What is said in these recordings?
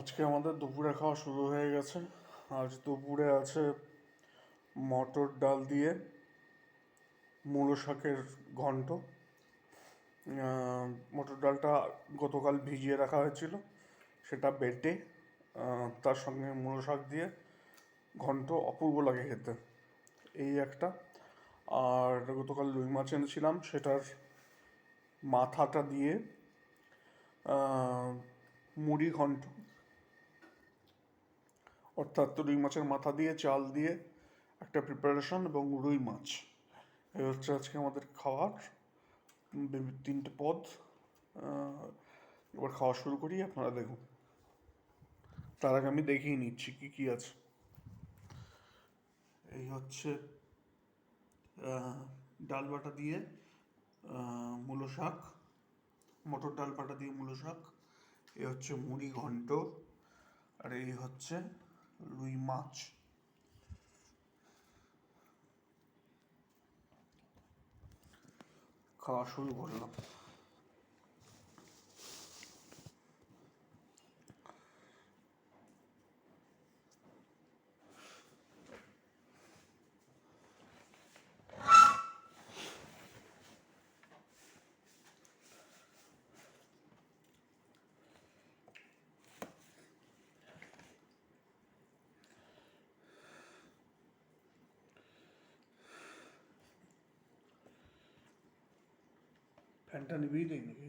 আজকে আমাদের দুপুরে খাওয়া শুরু হয়ে গেছে। আজ দুপুরে আছে মটর ডাল দিয়ে মূলো শাকের ঘন্ট। মটর ডালটা গতকাল ভিজিয়ে রাখা হয়েছিল। সেটা বেটে তার সঙ্গে মূলো শাক দিয়ে ঘন্ট অপূর্ব লাগে খেতে। এই একটা। আর গতকাল রুই মাছ এনেছিলাম, সেটার মাথাটা দিয়ে মুড়ি ঘন্ট অর্থাৎ রুই মাছের মাথা দিয়ে, চাল দিয়ে একটা প্রিপারেশন এবং রুই মাছ। এই হচ্ছে আজকে আমাদের খাওয়ার তিনটে পদ। এবার খাওয়া শুরু করি, আপনারা দেখুন। তার আগে আমি দেখিয়ে নিচ্ছি কি কি আছে। এই হচ্ছে ডাল বাটা দিয়ে মূলো শাক, মটর ডাল বাটা দিয়ে মূলো শাক। এই হচ্ছে মুড়ি ঘন্ট। আর এই হচ্ছে রুই মাছ খাওয়া শুরু করলাম। వెంటనే వీలైంది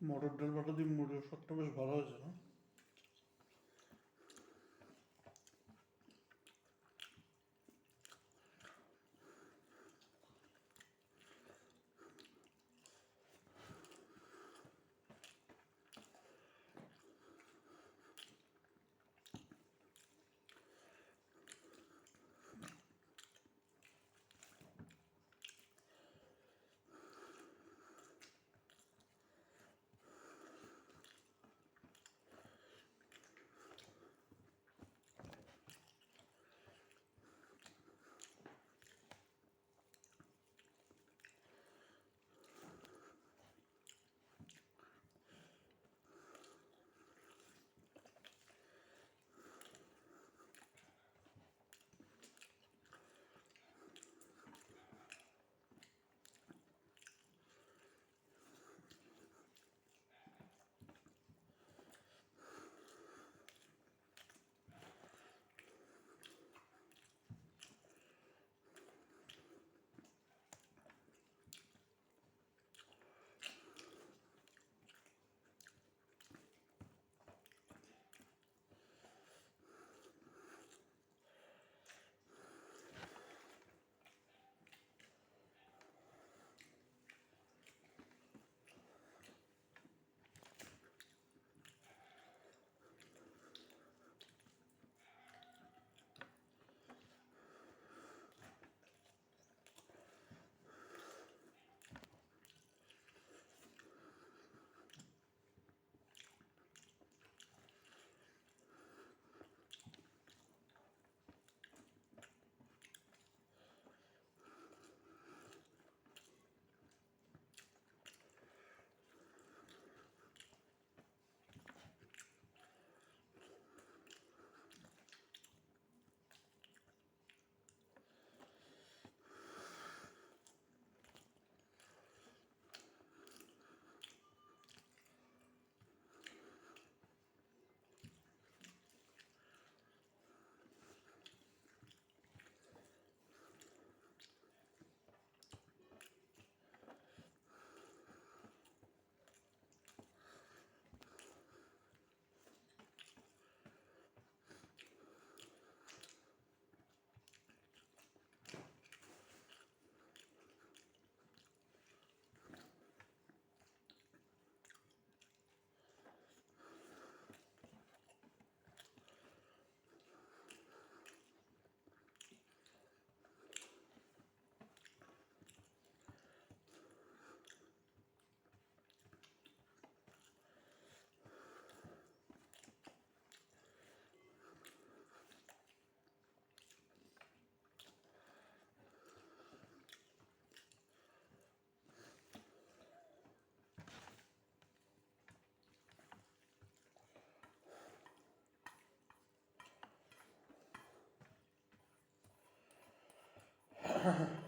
মটর ডাল বাটা দিয়ে মুড়ি সবটা বেশ ভালো হয়েছে না? her.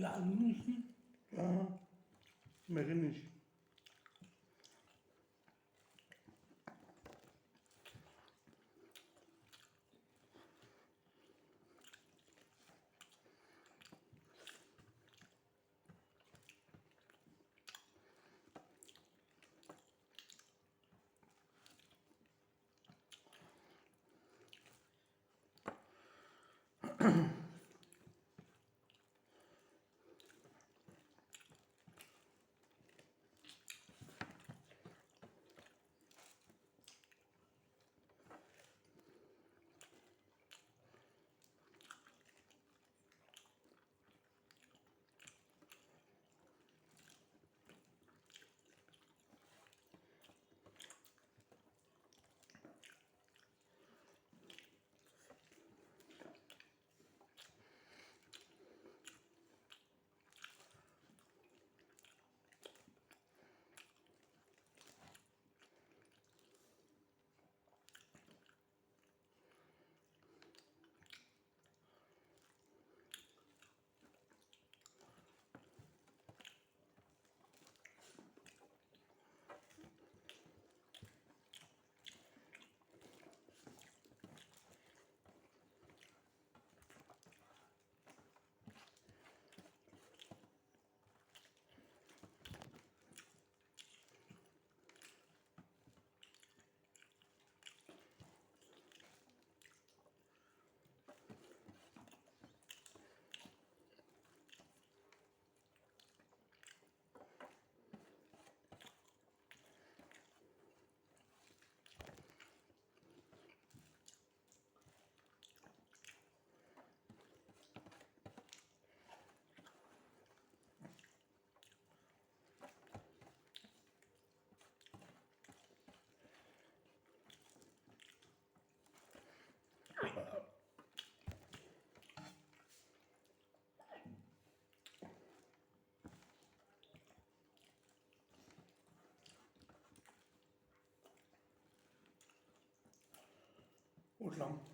Ja, nicht. Ja, mehr nicht. 乌龙。